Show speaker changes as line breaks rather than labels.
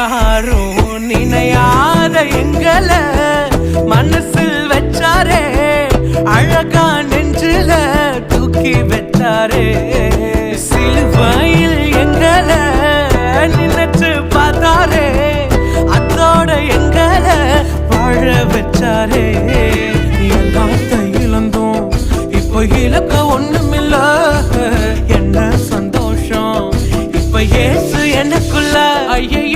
யாரும் நினையாத எங்களை மனசில் வச்சாரே. அழகா நெஞ்சில தூக்கி வச்சாரே சிலுவையில் எங்களை நினைச்சு பார்த்தாரே. அதோட எங்களை வாழ வச்சாரே. எல்லாத்த இழந்தோம். இப்போ இலக்க ஒண்ணுமில்ல. என்ன சந்தோஷம். இப்ப ஏசு எனக்குள்ள. ஐய